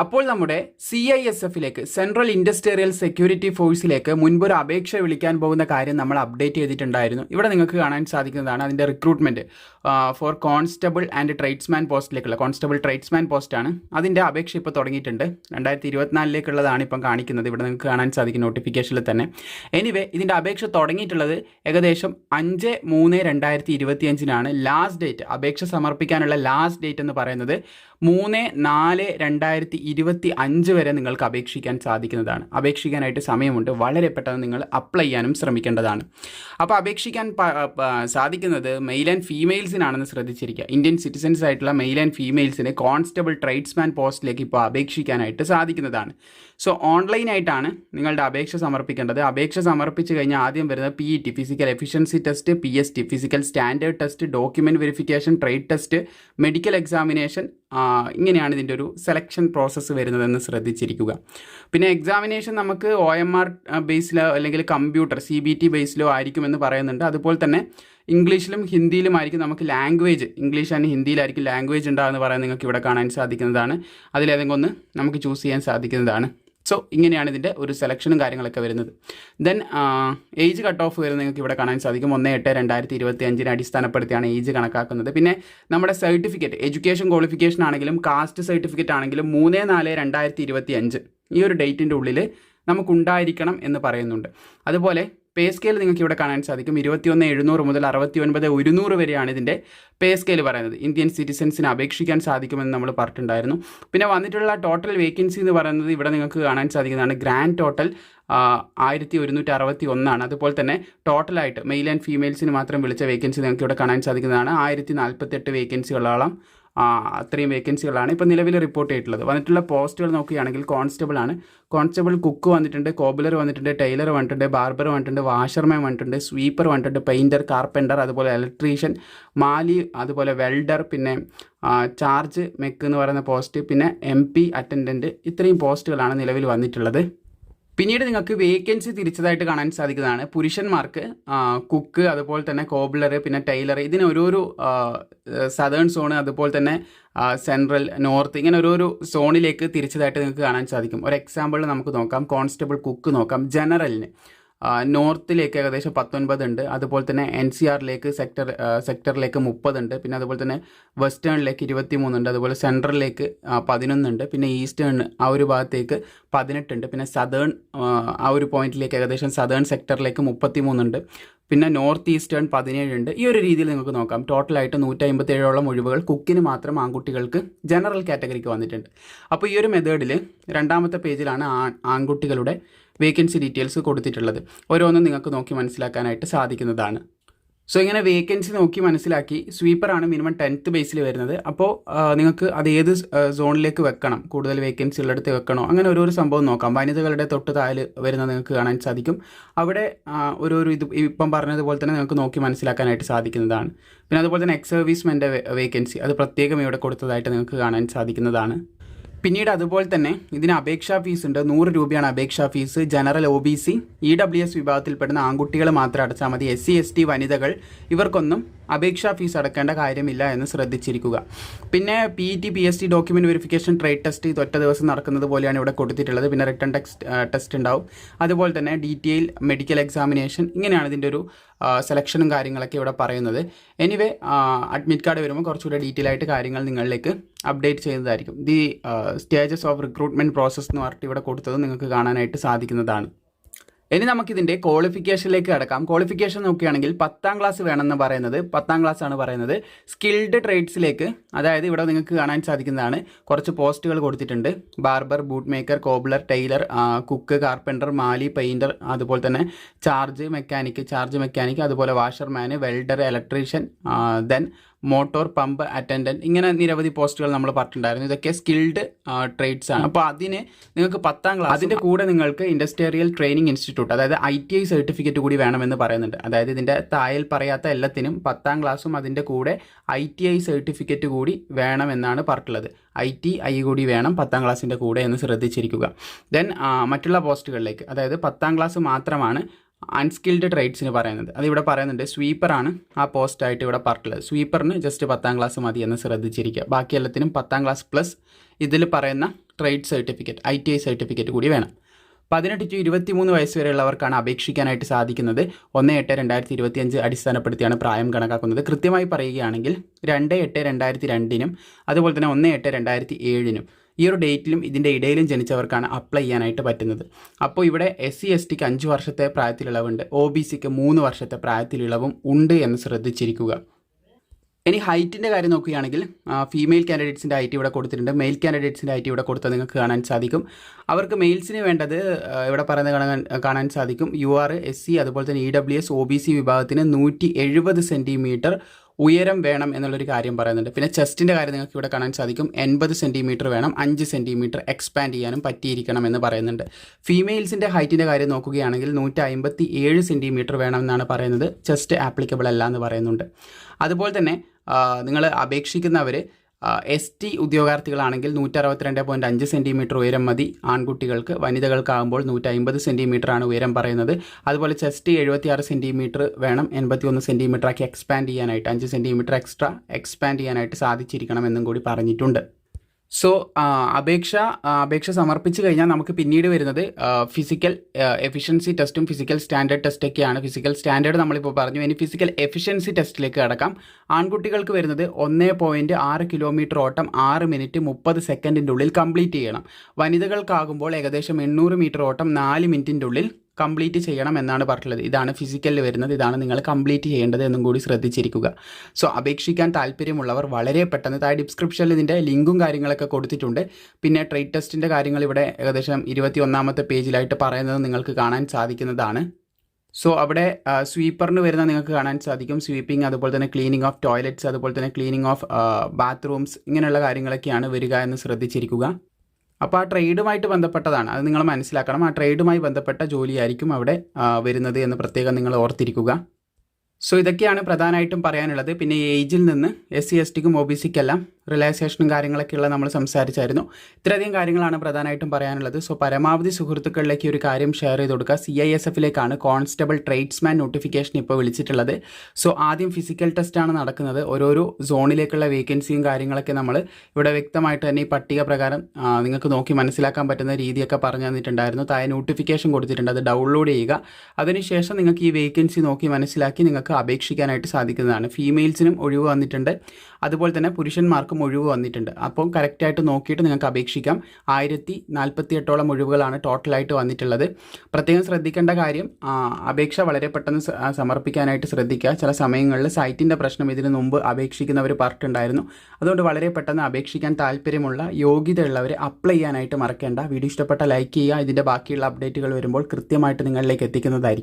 അപ്പോൾ നമ്മുടെ C I S എഫിലേക്ക് സെൻട്രൽ ഇൻഡസ്ട്രിയൽ സെക്യൂരിറ്റി ഫോഴ്സിലേക്ക് മുൻപൊരു അപേക്ഷ വിളിക്കാൻ പോകുന്ന കാര്യം നമ്മൾ അപ്ഡേറ്റ് ചെയ്തിട്ടുണ്ടായിരുന്നു. ഇവിടെ നിങ്ങൾക്ക് കാണാൻ സാധിക്കുന്നതാണ് അതിന്റെ recruitment for constable and tradesman പോസ്റ്റിലേക്കുള്ള constable tradesman പോസ്റ്റാണ് അതിന്റെ അപേക്ഷ ഇപ്പോൾ തുടങ്ങിയിട്ടുണ്ട്. രണ്ടായിരത്തി ഇരുപത്തിനാലിലേക്കുള്ളതാണ് ഇപ്പം കാണിക്കുന്നത്. ഇവിടെ നിങ്ങൾക്ക് കാണാൻ സാധിക്കും നോട്ടിഫിക്കേഷനിൽ തന്നെ. എനിവേ ഇതിന്റെ അപേക്ഷ തുടങ്ങിയിട്ടുള്ളത് ഏകദേശം അഞ്ച് മൂന്ന് രണ്ടായിരത്തി ഇരുപത്തിയഞ്ചിനാണ് ലാസ്റ്റ് ഡേറ്റ് അപേക്ഷ സമർപ്പിക്കാനുള്ള ലാസ്റ്റ് ഡേറ്റ് എന്ന് പറയുന്നത് മൂന്ന് നാല് രണ്ടായിരത്തി ഇരുപത്തി അഞ്ച് വരെ നിങ്ങൾക്ക് അപേക്ഷിക്കാൻ സാധിക്കുന്നതാണ്. അപേക്ഷിക്കാനായിട്ട് സമയമുണ്ട്. വളരെ പെട്ടെന്ന് നിങ്ങൾ അപ്ലൈ ചെയ്യാനും ശ്രമിക്കേണ്ടതാണ്. അപ്പോൾ അപേക്ഷിക്കാൻ സാധിക്കുന്നത് മെയിൽ ആൻഡ് ഫീമെയിൽസിനാണെന്ന് ശ്രദ്ധിച്ചിരിക്കുക. ഇന്ത്യൻ സിറ്റിസൻസ് ആയിട്ടുള്ള മെയിൽ ആൻഡ് ഫീമെയിൽസിന് കോൺസ്റ്റബിൾ ട്രേഡ്സ്മാൻ പോസ്റ്റിലേക്ക് ഇപ്പോൾ അപേക്ഷിക്കാനായിട്ട് സാധിക്കുന്നതാണ്. സോ ഓൺലൈനായിട്ടാണ് നിങ്ങളുടെ അപേക്ഷ സമർപ്പിക്കേണ്ടത്. അപേക്ഷ സമർപ്പിച്ച് കഴിഞ്ഞാൽ ആദ്യം വരുന്നത് P E T physical efficiency test P S T physical standard test document verification trade test medical examination ഇങ്ങനെയാണ് ഇതിന്റെ ഒരു സെലക്ഷൻ പ്രോസസ്സ് വരുന്നതെന്ന് ശ്രദ്ധിച്ചിരിക്കുക. പിന്നെ എക്സാമിനേഷൻ നമുക്ക് ഒ എം ആർ ബേസിലോ അല്ലെങ്കിൽ കമ്പ്യൂട്ടർ സി ബി ടി ബേസിലോ ആയിരിക്കുമെന്ന് പറയുന്നുണ്ട്. അതുപോലെ തന്നെ ഇംഗ്ലീഷിലും ഹിന്ദിയിലും ആയിരിക്കും നമുക്ക് ലാംഗ്വേജ് ഇംഗ്ലീഷ് ആൻഡ് ഹിന്ദിയിലായിരിക്കും ലാംഗ്വേജ് ഉണ്ടാകുമെന്ന് പറയാൻ നിങ്ങൾക്ക് ഇവിടെ കാണാൻ സാധിക്കുന്നതാണ്. അതിലേതെങ്കിലും ഒന്ന് നമുക്ക് ചൂസ് ചെയ്യാൻ സാധിക്കുന്നതാണ്. സോ ഇങ്ങനെയാണ് ഇതിന്റെ ഒരു സെലക്ഷനും കാര്യങ്ങളൊക്കെ വരുന്നത്. ദെൻ ഏജ് കട്ട് ഓഫ് വരുന്നത് നിങ്ങൾക്ക് ഇവിടെ കാണാൻ സാധിക്കും. ഒന്ന് എട്ട് രണ്ടായിരത്തി ഇരുപത്തി അഞ്ചിനെ അടിസ്ഥാനപ്പെടുത്തിയാണ് ഏജ് കണക്കാക്കുന്നത്. പിന്നെ നമ്മുടെ സർട്ടിഫിക്കറ്റ് എഡ്യൂക്കേഷൻ ക്വാളിഫിക്കേഷൻ ആണെങ്കിലും കാസ്റ്റ് സർട്ടിഫിക്കറ്റ് ആണെങ്കിലും മൂന്ന് നാല് രണ്ടായിരത്തി ഇരുപത്തി അഞ്ച് ഈ ഒരു ഡേറ്റിന്റെ ഉള്ളിൽ നമുക്കുണ്ടായിരിക്കണം എന്ന് പറയുന്നുണ്ട്. അതുപോലെ പേ സ്കെയിൽ നിങ്ങൾക്ക് ഇവിടെ കാണാൻ സാധിക്കും. ഇരുപത്തിയൊന്ന് എഴുന്നൂറ് മുതൽ അറുപത്തി ഒൻപത് ഒരുന്നൂറ് വരെയാണ് ഇതിന്റെ പേ സ്കെയിൽ പറയുന്നത്. ഇന്ത്യൻ സിറ്റിസൻസിന് അപേക്ഷിക്കാൻ സാധിക്കുമെന്ന് നമ്മൾ പറഞ്ഞിട്ടുണ്ടായിരുന്നു. പിന്നെ വന്നിട്ടുള്ള ടോട്ടൽ വേക്കൻസി എന്ന് പറയുന്നത് ഇവിടെ നിങ്ങൾക്ക് കാണാൻ സാധിക്കുന്നതാണ്. ഗ്രാൻഡ് ടോട്ടൽ ആയിരത്തി ഒരുന്നൂറ്റി അറുപത്തി ഒന്നാണ് അതുപോലെ തന്നെ ടോട്ടലായിട്ട് മെയിൽ ആൻഡ് ഫീമെയിൽസിന് മാത്രം വിളിച്ച വേക്കൻസി നിങ്ങൾക്ക് ഇവിടെ കാണാൻ സാധിക്കുന്നതാണ്. ആയിരത്തി നാൽപ്പത്തെട്ട് വേക്കൻസികളോളം അത്രയും വേക്കൻസികളാണ് ഇപ്പോൾ നിലവിൽ റിപ്പോർട്ട് ചെയ്തിട്ടുള്ളത്. വന്നിട്ടുള്ള പോസ്റ്റുകൾ നോക്കുകയാണെങ്കിൽ കോൺസ്റ്റബിൾ ആണ്. കോൺസ്റ്റബിൾ കുക്ക് വന്നിട്ടുണ്ട് കോബിലർ വന്നിട്ടുണ്ട് ടൈലർ വന്നിട്ടുണ്ട് ബാർബർ വന്നിട്ടുണ്ട് വാഷർമാൻ വന്നിട്ടുണ്ട് സ്വീപ്പർ വന്നിട്ടുണ്ട് പെയിന്റർ കാർപ്പന്റർ അതുപോലെ ഇലക്ട്രീഷ്യൻ മാലി അതുപോലെ വെൽഡർ പിന്നെ ചാർജ് മെക്ക് എന്ന് പറയുന്ന പോസ്റ്റ് പിന്നെ എം പി അറ്റൻഡന്റ് ഇത്രയും പോസ്റ്റുകളാണ് നിലവിൽ വന്നിട്ടുള്ളത്. പിന്നീട് നിങ്ങൾക്ക് വേക്കൻസി തിരിച്ചതായിട്ട് കാണാൻ സാധിക്കുന്നതാണ്. പുരുഷന്മാർക്ക് കുക്ക് അതുപോലെ തന്നെ കോബ്ലർ പിന്നെ ടൈലർ ഇതിന് ഓരോരോ സദേൺ സോൺ അതുപോലെ തന്നെ സെൻട്രൽ നോർത്ത് ഇങ്ങനെ ഓരോരോ സോണിലേക്ക് തിരിച്ചതായിട്ട് നിങ്ങൾക്ക് കാണാൻ സാധിക്കും. ഒരു എക്സാമ്പിൾ നമുക്ക് നോക്കാം. കോൺസ്റ്റബിൾ കുക്ക് നോക്കാം. ജനറലിന് നോർത്തിലേക്ക് ഏകദേശം പത്തൊൻപത് ഉണ്ട്. അതുപോലെ തന്നെ എൻ സി ആറിലേക്ക് സെക്ടർ സെക്ടറിലേക്ക് മുപ്പതുണ്ട് പിന്നെ അതുപോലെ തന്നെ വെസ്റ്റേണിലേക്ക് ഇരുപത്തി മൂന്നുണ്ട് അതുപോലെ സെൻട്രലിലേക്ക് പതിനൊന്നുണ്ട് പിന്നെ ഈസ്റ്റേൺ ആ ഒരു ഭാഗത്തേക്ക് പതിനെട്ടുണ്ട്. പിന്നെ സതേൺ ആ ഒരു പോയിന്റിലേക്ക് ഏകദേശം സതേൺ സെക്ടറിലേക്ക് മുപ്പത്തി മൂന്നുണ്ട് പിന്നെ നോർത്ത് ഈസ്റ്റേൺ പതിനേഴുണ്ട്. ഈ ഒരു രീതിയിൽ നിങ്ങൾക്ക് നോക്കാം. ടോട്ടലായിട്ട് നൂറ്റി അമ്പത്തേഴോളം ഒഴിവുകൾ കുക്കിന് മാത്രം ആൺകുട്ടികൾക്ക് ജനറൽ കാറ്റഗറിക്ക് വന്നിട്ടുണ്ട്. അപ്പോൾ ഈ ഒരു മെത്തേഡിൽ രണ്ടാമത്തെ പേജിലാണ് ആൺ ആൺകുട്ടികളുടെ വേക്കൻസി ഡീറ്റെയിൽസ് കൊടുത്തിട്ടുള്ളത്. ഓരോന്നും നിങ്ങൾക്ക് നോക്കി മനസ്സിലാക്കാനായിട്ട് സാധിക്കുന്നതാണ്. സോ ഇങ്ങനെ വേക്കൻസി നോക്കി മനസ്സിലാക്കി സ്വീപ്പറാണ് മിനിമം ടെൻത്ത് ബേസിൽ വരുന്നത്. അപ്പോൾ നിങ്ങൾക്ക് അത് ഏത് സോണിലേക്ക് വെക്കണം? കൂടുതൽ വേക്കൻസി ഉള്ളിടത്ത് വെക്കണോ? അങ്ങനെ ഓരോരോ സംഭവം നോക്കാം. വനിതകളുടെ തൊട്ട് താഴെ വരുന്നത് നിങ്ങൾക്ക് കാണാൻ സാധിക്കും. അവിടെ ഓരോരോ ഇത് ഇപ്പം പറഞ്ഞതുപോലെ തന്നെ നിങ്ങൾക്ക് നോക്കി മനസ്സിലാക്കാനായിട്ട് സാധിക്കുന്നതാണ്. പിന്നെ അതുപോലെ തന്നെ എക്സ് സർവീസ്മെന്റെ വേക്കൻസി അത് പ്രത്യേകം ഇവിടെ കൊടുത്തതായിട്ട് നിങ്ങൾക്ക് കാണാൻ സാധിക്കുന്നതാണ്. പിന്നീട് അതുപോലെ തന്നെ ഇതിന് അപേക്ഷാ ഫീസ് ഉണ്ട്. നൂറ് രൂപയാണ് അപേക്ഷാ fees general O B C E W S വിഭാഗത്തിൽപ്പെടുന്ന ആൺകുട്ടികൾ മാത്രം അടച്ചാൽ മതി. എസ് സി എസ് ടി വനിതകൾ ഇവർക്കൊന്നും അപേക്ഷാ ഫീസ് അടക്കേണ്ട കാര്യമില്ല എന്ന് ശ്രദ്ധിച്ചിരിക്കുക. പിന്നെ P T P S T document verification trade test ഇത് ഒറ്റ ദിവസം നടക്കുന്നത് പോലെയാണ് ഇവിടെ കൊടുത്തിട്ടുള്ളത്. പിന്നെ റിട്ടേൺ ടെക്സ്റ്റ് ടെസ്റ്റ് ഉണ്ടാവും. അതുപോലെ തന്നെ ഡീറ്റെയിൽ മെഡിക്കൽ എക്സാമിനേഷൻ ഇങ്ങനെയാണ് ഇതിന്റെ ഒരു സെലക്ഷനും കാര്യങ്ങളൊക്കെ ഇവിടെ പറയുന്നത്. എനിവേ അഡ്മിറ്റ് കാർഡ് വരുമ്പോൾ കുറച്ചുകൂടെ ഡീറ്റെയിൽ ആയിട്ട് കാര്യങ്ങൾ നിങ്ങളിലേക്ക് അപ്ഡേറ്റ് ചെയ്യുന്നതായിരിക്കും. The stages of recruitment process എന്ന് പറഞ്ഞിട്ട് ഇവിടെ കൊടുത്തത് നിങ്ങൾക്ക് കാണാനായിട്ട് സാധിക്കുന്നതാണ്. ഇനി നമുക്കിതിന്റെ ക്വാളിഫിക്കേഷനിലേക്ക് കിടക്കാം. ക്വാളിഫിക്കേഷൻ നോക്കുകയാണെങ്കിൽ പത്താം ക്ലാസ് വേണമെന്ന് പറയുന്നത് പത്താം ക്ലാസ് ആണ് പറയുന്നത്. സ്കിൽഡ് ട്രേഡ്സിലേക്ക് അതായത് ഇവിടെ നിങ്ങൾക്ക് കാണാൻ സാധിക്കുന്നതാണ്. കുറച്ച് പോസ്റ്റുകൾ കൊടുത്തിട്ടുണ്ട്. Barber boot maker cobbler tailor cook carpenter mali painter അതുപോലെ തന്നെ ചാർജ് മെക്കാനിക്ക് ചാർജ് മെക്കാനിക്ക് അതുപോലെ washerman welder electrician then motor pump attendant ഇങ്ങനെ നിരവധി പോസ്റ്റുകൾ നമ്മൾ പറഞ്ഞിട്ടുണ്ടായിരുന്നു. ഇതൊക്കെ സ്കിൽഡ് ട്രേഡ്സ് ആണ്. അപ്പോൾ അതിന് നിങ്ങൾക്ക് പത്താം ക്ലാസ് അതിന്റെ കൂടെ നിങ്ങൾക്ക് ഇൻഡസ്ട്രിയൽ ട്രെയിനിങ് ഇൻസ്റ്റിറ്റ്യൂട്ട് അതായത് ഐ ടി ഐ സർട്ടിഫിക്കറ്റ് കൂടി വേണമെന്ന് പറയുന്നുണ്ട്. അതായത് ഇതിന്റെ തായൽ പറയാത്ത എല്ലാത്തിനും പത്താം ക്ലാസ്സും അതിന്റെ കൂടെ ഐ ടി ഐ സർട്ടിഫിക്കറ്റ് കൂടി വേണമെന്നാണ് പറഞ്ഞിട്ടുള്ളത്. ഐ ടി ഐ കൂടി വേണം പത്താം ക്ലാസ്സിന്റെ കൂടെ എന്ന് ശ്രദ്ധിച്ചിരിക്കുക. ദെൻ മറ്റുള്ള പോസ്റ്റുകളിലേക്ക് അതായത് പത്താം ക്ലാസ് മാത്രമാണ് അൺസ്കിൽഡ് ട്രേഡ്സിന് പറയുന്നത്. അതിവിടെ പറയുന്നുണ്ട് സ്വീപ്പറാണ് ആ പോസ്റ്റായിട്ട് ഇവിടെ പറഞ്ഞിട്ടുള്ളത്. സ്വീപ്പറിന് ജസ്റ്റ് പത്താം ക്ലാസ് മതി എന്ന് ശ്രദ്ധിച്ചിരിക്കുക. ബാക്കി എല്ലാത്തിനും പത്താം ക്ലാസ് പ്ലസ് ഇതിൽ പറയുന്ന trade certificate I T I certificate കൂടി വേണം. പതിനെട്ട് ടു ഇരുപത്തി മൂന്ന് വയസ്സ് വരെയുള്ളവർക്കാണ് അപേക്ഷിക്കാനായിട്ട് സാധിക്കുന്നത്. ഒന്ന് എട്ട് രണ്ടായിരത്തി ഇരുപത്തിയഞ്ച് അടിസ്ഥാനപ്പെടുത്തിയാണ് പ്രായം കണക്കാക്കുന്നത്. കൃത്യമായി പറയുകയാണെങ്കിൽ രണ്ട് എട്ട് രണ്ടായിരത്തി രണ്ടിനും അതുപോലെ തന്നെ ഒന്ന് എട്ട് രണ്ടായിരത്തി ഏഴിനും ഈ ഒരു ഡേറ്റിലും ഇതിന്റെ ഇടയിലും ജനിച്ചവർക്കാണ് അപ്ലൈ ചെയ്യാനായിട്ട് പറ്റുന്നത്. അപ്പോൾ ഇവിടെ എസ് സി എസ് ടിക്ക് അഞ്ച് വർഷത്തെ പ്രായത്തിലിളവുണ്ട്. ഒ ബി സിക്ക് മൂന്ന് വർഷത്തെ പ്രായത്തിലിളവും ഉണ്ട് എന്ന് ശ്രദ്ധിച്ചിരിക്കുക. ഇനി ഹൈറ്റിന്റെ കാര്യം നോക്കുകയാണെങ്കിൽ ഫീമെയിൽ കാൻഡിഡേറ്റ്സിന്റെ ഹൈറ്റ് ഇവിടെ കൊടുത്തിട്ടുണ്ട്. മെയിൽ കാൻഡിഡേറ്റ്സിന്റെ ഹൈറ്റ് ഇവിടെ കൊടുത്താൽ നിങ്ങൾക്ക് കാണാൻ സാധിക്കും. അവർക്ക് മെയിൽസിന് വേണ്ടത് ഇവിടെ പറയുന്നത് കാണാൻ കാണാൻ സാധിക്കും. യു ആർ എസ് സി അതുപോലെ തന്നെ E W S O B C വിഭാഗത്തിന് നൂറ്റി എഴുപത് സെന്റിമീറ്റർ ഉയരം വേണം എന്നുള്ളൊരു കാര്യം പറയുന്നുണ്ട്. പിന്നെ ചെസ്റ്റിന്റെ കാര്യം നിങ്ങൾക്ക് ഇവിടെ കാണാൻ സാധിക്കും. എൺപത് സെന്റിമീറ്റർ വേണം അഞ്ച് സെന്റിമീറ്റർ എക്സ്പാൻഡ് ചെയ്യാനും പറ്റിയിരിക്കണം എന്ന് പറയുന്നുണ്ട്. ഫീമെയിൽസിന്റെ ഹൈറ്റിന്റെ കാര്യം നോക്കുകയാണെങ്കിൽ നൂറ്റി അമ്പത്തി ഏഴ് സെന്റിമീറ്റർ വേണം എന്നാണ് പറയുന്നത്. ചെസ്റ്റ് ആപ്ലിക്കബിൾ അല്ല എന്ന് പറയുന്നുണ്ട്. അതുപോലെ തന്നെ നിങ്ങൾ അപേക്ഷിക്കുന്നവർ എസ് ടി ഉദ്യോഗാർത്ഥികളാണെങ്കിൽ നൂറ്റി അറുപത്തിരണ്ട് പോയിന്റ് അഞ്ച് സെന്റിമീറ്റർ ഉയരം മതി. ആൺകുട്ടികൾക്ക് വനിതകൾക്കാകുമ്പോൾ സെന്റിമീറ്റർ ആണ് ഉയരം പറയുന്നത്. അതുപോലെ ചെസ്റ്റ് എഴുപത്തി ആറ് സെന്റിമീറ്റർ വേണം. എൺപത്തി ഒന്ന് സെന്റിമീറ്റർ ആക്കി എക്സ്പാൻഡ് ചെയ്യാനായിട്ട് അഞ്ച് സെന്റിമീറ്റർ എക്സ്ട്രാ എക്സ്പാൻഡ് ചെയ്യാനായിട്ട് സാധിച്ചിരിക്കണം എന്നും കൂടി പറഞ്ഞിട്ടുണ്ട്. സോ അപേക്ഷ അപേക്ഷ സമർപ്പിച്ചു കഴിഞ്ഞാൽ നമുക്ക് പിന്നീട് വരുന്നത് ഫിസിക്കൽ എഫിഷ്യൻസി ടെസ്റ്റും ഫിസിക്കൽ സ്റ്റാൻഡേർഡ് ടെസ്റ്റൊക്കെയാണ് ഫിസിക്കൽ സ്റ്റാൻഡേർഡ് നമ്മളിപ്പോൾ പറഞ്ഞു. ഇനി ഫിസിക്കൽ എഫിഷ്യൻസി ടെസ്റ്റിലേക്ക് കടക്കാം. ആൺകുട്ടികൾക്ക് വരുന്നത് ഒന്ന് പോയിന്റ് ആറ് കിലോമീറ്റർ ഓട്ടം ആറ് മിനിറ്റ് മുപ്പത് സെക്കൻഡിന്റെ ഉള്ളിൽ കംപ്ലീറ്റ് ചെയ്യണം. വനിതകൾക്കാകുമ്പോൾ ഏകദേശം എണ്ണൂറ് മീറ്റർ ഓട്ടം നാല് മിനിറ്റിന്റെ ഉള്ളിൽ കംപ്ലീറ്റ് ചെയ്യണം എന്നാണ് പറഞ്ഞിട്ടുള്ളത്. ഇതാണ് ഫിസിക്കലിൽ വരുന്നത്. ഇതാണ് നിങ്ങൾ കംപ്ലീറ്റ് ചെയ്യേണ്ടത് എന്നും കൂടി ശ്രദ്ധിച്ചിരിക്കുക. സോ അപേക്ഷിക്കാൻ താല്പര്യമുള്ളവർ വളരെ പെട്ടെന്ന് താഴെ ഡിസ്ക്രിപ്ഷനിൽ ഇതിന്റെ ലിങ്കും കാര്യങ്ങളൊക്കെ കൊടുത്തിട്ടുണ്ട്. പിന്നെ ട്രേഡ് ടെസ്റ്റിന്റെ കാര്യങ്ങൾ ഇവിടെ ഏകദേശം ഇരുപത്തി ഒന്നാമത്തെ പേജിലായിട്ട് പറയുന്നത് നിങ്ങൾക്ക് കാണാൻ സാധിക്കുന്നതാണ്. സോ അവിടെ സ്വീപ്പറിന് വരുന്ന നിങ്ങൾക്ക് കാണാൻ സാധിക്കും. സ്വീപ്പിംഗ് അതുപോലെ തന്നെ ക്ലീനിങ് ഓഫ് ടോയ്ലറ്റ്സ് അതുപോലെ തന്നെ ക്ലീനിങ് ഓഫ് ബാത്റൂംസ് ഇങ്ങനെയുള്ള കാര്യങ്ങളൊക്കെയാണ് വരിക എന്ന് ശ്രദ്ധിച്ചിരിക്കുക. അപ്പോൾ ആ ട്രേഡുമായിട്ട് ബന്ധപ്പെട്ടതാണ്. അത് നിങ്ങൾ മനസ്സിലാക്കണം. ആ ട്രേഡുമായി ബന്ധപ്പെട്ട ജോലിയായിരിക്കും അവിടെ വരുന്നത് എന്ന് പ്രത്യേകം നിങ്ങൾ ഓർത്തിരിക്കുക. സോ ഇതൊക്കെയാണ് പ്രധാനമായിട്ടും പറയാനുള്ളത്. പിന്നെ ഏജിൽ നിന്ന് എസ് സി എസ് ടിക്കും ഒ ബി സിക്കെല്ലാം റിലാക്സേഷനും കാര്യങ്ങളൊക്കെയുള്ള നമ്മൾ സംസാരിച്ചായിരുന്നു. ഇത്രയധികം കാര്യങ്ങളാണ് പ്രധാനമായിട്ടും പറയാനുള്ളത്. സോ പരമാവധി സുഹൃത്തുക്കളിലേക്ക് ഒരു കാര്യം ഷെയർ ചെയ്ത് കൊടുക്കുക. സി ഐ എസ് എഫിലേക്കാണ് കോൺസ്റ്റബിൾ ട്രേഡ്സ്മാൻ നോട്ടിഫിക്കേഷൻ ഇപ്പോൾ വിളിച്ചിട്ടുള്ളത്. സോ ആദ്യം ഫിസിക്കൽ ടെസ്റ്റാണ് നടക്കുന്നത്. ഓരോരോ സോണിലേക്കുള്ള വേക്കൻസിയും കാര്യങ്ങളൊക്കെ നമ്മൾ ഇവിടെ വ്യക്തമായിട്ട് തന്നെ ഈ പട്ടിക പ്രകാരം നിങ്ങൾക്ക് നോക്കി മനസ്സിലാക്കാൻ പറ്റുന്ന രീതിയൊക്കെ പറഞ്ഞു തന്നിട്ടുണ്ടായിരുന്നു. താഴെ നോട്ടിഫിക്കേഷൻ കൊടുത്തിട്ടുണ്ട്. അത് ഡൗൺലോഡ് ചെയ്യുക. അതിനുശേഷം നിങ്ങൾക്ക് ഈ വേക്കൻസി നോക്കി മനസ്സിലാക്കി നിങ്ങൾക്ക് അപേക്ഷിക്കാനായിട്ട് സാധിക്കുന്നതാണ്. ഫീമെയിൽസിനും ഒഴിവ് വന്നിട്ടുണ്ട്. അതുപോലെ തന്നെ പുരുഷന്മാർക്കും ഒഴിവ് വന്നിട്ടുണ്ട്. അപ്പോൾ കറക്റ്റായിട്ട് നോക്കിയിട്ട് നിങ്ങൾക്ക് അപേക്ഷിക്കാം. ആയിരത്തി നാൽപ്പത്തി എട്ടോളം ഒഴിവുകളാണ് ടോട്ടലായിട്ട് വന്നിട്ടുള്ളത്. പ്രത്യേകം ശ്രദ്ധിക്കേണ്ട കാര്യം അപേക്ഷ വളരെ പെട്ടെന്ന് സമർപ്പിക്കാനായിട്ട് ശ്രദ്ധിക്കുക. ചില സമയങ്ങളിൽ സൈറ്റിന്റെ പ്രശ്നം ഇതിന് മുമ്പ് അപേക്ഷിക്കുന്നവർ പറഞ്ഞിട്ടുണ്ടായിരുന്നു. അതുകൊണ്ട് വളരെ പെട്ടെന്ന് അപേക്ഷിക്കാൻ താല്പര്യമുള്ള യോഗ്യതയുള്ളവർ അപ്ലൈ ചെയ്യാനായിട്ട് മറക്കേണ്ട. വീഡിയോ ഇഷ്ടപ്പെട്ട ലൈക്ക് ചെയ്യുക. ഇതിന്റെ ബാക്കിയുള്ള അപ്ഡേറ്റുകൾ വരുമ്പോൾ കൃത്യമായിട്ട് നിങ്ങളിലേക്ക് എത്തിക്കുന്നതായിരിക്കും.